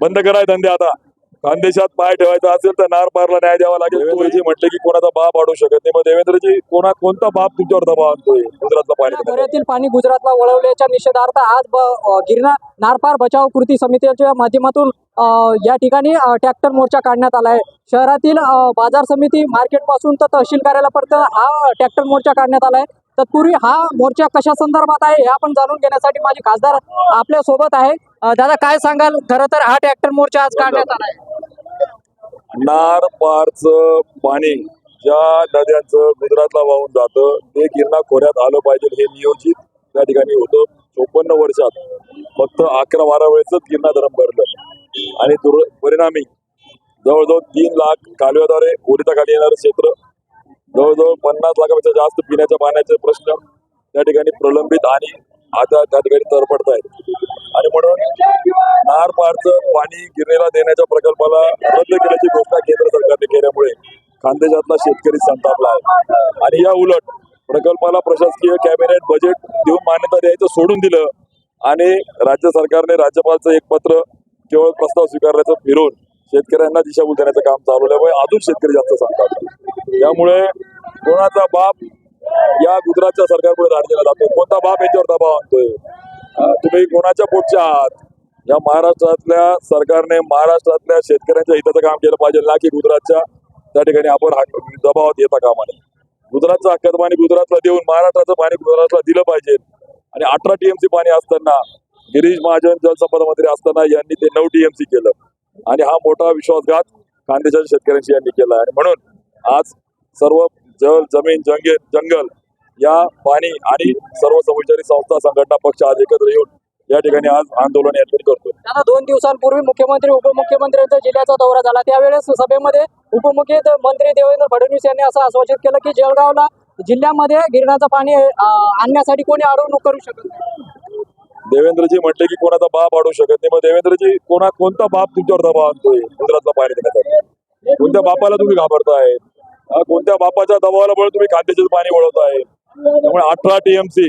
बंद कराय धंदे आता. खानदेशात पाय ठेवायचा असेल तर नार पारला न्याय द्यावा लागेल. देवेंद्रजी म्हटले की कोणाचा बाप वाढू शकत नाही. मग देवेंद्रजी कोणा कोणता बाप तुमच्यावर दबाव आणतोय? गुजरातला पाणी देण्याचा? खोऱ्यातील पाणी गुजरातला वळवल्याच्या निषेधार्थ आज गिरणा नारपार बचाव कृती समितीच्या माध्यमातून या ठिकाणी ट्रॅक्टर मोर्चा काढण्यात आला आहे. शहरातील बाजार समिती मार्केटपासून तर तहसील कार्यालयापर्यंत हा ट्रॅक्टर मोर्चा काढण्यात आला आहे. तत्पूर्वी हा मोर्चा कशा संदर्भात आहे हे आपण जाणून घेण्यासाठी माझे खासदार आपल्यासोबत आहे. दादा काय सांगाल? खरं तर हा ट्रॅक्टर मोर्चा आज काढण्यात आला आहे. नार पारच पाणी ज्या नद्यांचं गुजरातला वाहून जातं ते गिरणा खोऱ्यात आलं पाहिजे हे नियोजित त्या ठिकाणी होतं. चोपन्न वर्षात फक्त अकरा बारा वेळेच गिरणा धरण भरलं. आणि दुर परिणामी जवळजवळ तीन लाख कालव्याद्वारे ओरिताखाली येणारं क्षेत्र जवळजवळ पन्नास लाखापेक्षा जास्त पिण्याच्या पाण्याचे प्रश्न त्या ठिकाणी प्रलंबित आणि आता त्या ठिकाणी तरपडत आहेत आणि म्हणून नार पारचं पाणी गिरणीला देण्याच्या प्रकल्पाला रद्द केल्याची घोषणा केंद्र सरकारने केल्यामुळे खानदेशातला शेतकरी संतापला आहे. आणि या उलट प्रकल्पाला प्रशासकीय कॅबिनेट बजेट देऊन मान्यता द्यायचं सोडून दिलं आणि राज्य सरकारने राज्यपालचं एक पत्र केवळ प्रस्ताव स्वीकारण्याचं फिरून शेतकऱ्यांना दिशाभूल देण्याचं काम चालवल्यामुळे अजून शेतकरी जास्त सांगतात त्यामुळे कोणाचा बाप या गुजरातच्या सरकारपुढे धाडलेला जातो? कोणता बाप याच्यावर दबाव आणतोय? तुम्ही कोणाच्या पोटच्या आहात? या महाराष्ट्रातल्या सरकारने महाराष्ट्रातल्या शेतकऱ्यांच्या हिताचं काम केलं पाहिजे. ना की गुजरातच्या. त्या ठिकाणी आपण दबावात येता कामा नये गुजरातचं हक्काचं पाणी गुजरातला देऊन महाराष्ट्राचं पाणी गुजरातला दिलं पाहिजे. आणि अठरा टीएमसी पाणी असताना गिरीश महाजन जलसंपदा मंत्री असताना यांनी ते नऊ टीएमसी केलं. आणि हा मोठा विश्वासघात खानदेशाच्या शेतकऱ्यांशी यांनी केला. आणि म्हणून आज सर्व जल जमीन जंगे जंगल या पाणी आणि सर्व समविचारी संस्था संघटना पक्ष आज एकत्र येऊन या ठिकाणी आज आंदोलन या ठिकाणी करतोय. दादा दोन दिवसांपूर्वी मुख्यमंत्री उपमुख्यमंत्र्यांचा जिल्ह्याचा दौरा झाला. त्यावेळेस सभेमध्ये उपमुख्यमंत्री देवेंद्र फडणवीस यांनी असं आश्वासित केलं की जळगावला जिल्ह्यामध्ये गिरणाचं पाणी आणण्यासाठी कोणी अडवणूक करू शकत नाही. देवेंद्रजी म्हटले की कोणाचा बाप वाढू शकत नाही. मग देवेंद्रजी कोणा कोणता बाप तुमच्यावर दबाव आणतोय? गुजरातला पाणी देण्यासाठी. कोणत्या बापाला तुम्ही घाबरताय? कोणत्या बापाच्या दबावाला बळ तुम्ही खाद्याचं पाणी वळवताय त्यामुळे अठरा टीएमसी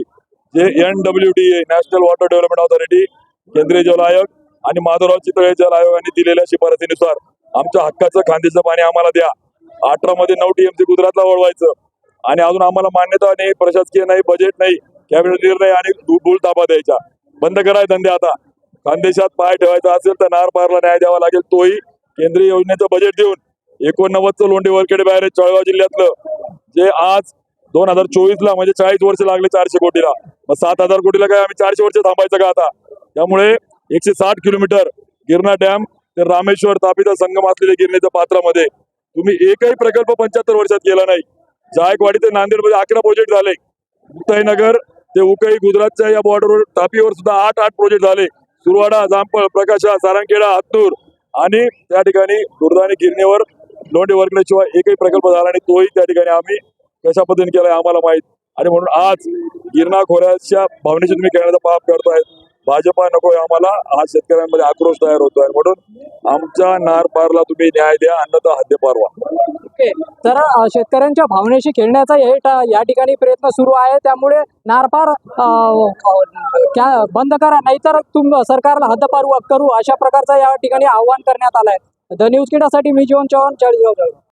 जे N W D A national water development authority केंद्रीय जल आयोग आणि माधवराव चितळे जल आयोगाने दिलेल्या शिफारसीनुसार आमच्या हक्काचं खांदेचं पाणी आम्हाला द्या. अठरा मध्ये नऊ टीएमसी गुजरातला वळवायचं. आणि अजून आम्हाला मान्यता नाही प्रशासकीय नाही बजेट नाही कॅबिनेट निर्णय आणि धूळ ताबा द्यायचा. बंद कराय धंदे आता. खानदेशात पाय ठेवायचा असेल तर नार पारला न्याय द्यावा लागेल तोही केंद्रीय योजनेचं बजेट देऊन. एकोणनव्वदचं लोंढे वरखेडे बाहेर जळगाव जिल्ह्यातलं. जे आज दोन हजार चोवीसला म्हणजे चाळीस वर्ष लागले चारशे कोटीला. मग सात हजार कोटीला काय आम्ही चारशे वर्ष थांबायचं का आता? त्यामुळे एकशे साठ किलोमीटर गिरणा डॅम ते रामेश्वर तापीचा संगम असलेल्या गिरणीच्या पात्रामध्ये तुम्ही एकही प्रकल्प पंच्याहत्तर वर्षात केला नाही. जायकवाडी ते नांदेडमध्ये अकरा प्रोजेक्ट झाले. मुक्ताईनगर ते उकई गुजरातच्या या बॉर्डरवर तापीवर सुद्धा आठ आठ प्रोजेक्ट झाले. सुरवाडा जामपळ प्रकाशा सारंगखेडा हत्तूर आणि त्या ठिकाणी दुर्दानी गिरणीवर लोंढे वर्गण्याशिवाय एकही प्रकल्प झाला आणि तोही त्या ठिकाणी आम्ही कशा पद्धतीने केलाय आम्हाला माहीत. आणि म्हणून आज गिरणा खोऱ्याच्या भावनेशी तुम्ही खेळण्याचा पाप करताय भाजपा नको आम्हाला. आज शेतकऱ्यांमध्ये आक्रोश तयार होतोय. म्हणून आमच्या नारपारला तुम्ही न्याय द्या अन्नदा हद्दे पारवा. तर शेतकऱ्यांच्या भावनेशी खेळण्याचा हे या ठिकाणी प्रयत्न सुरू आहे. त्यामुळे नारपार क्या- बंद करा. नाहीतर तुम सरकारला हद्दपार करू अशा प्रकारचा या ठिकाणी आव्हान करण्यात आलंय. द न्यूज किडासाठी मी जीवन चव्हाण चाळीसगाव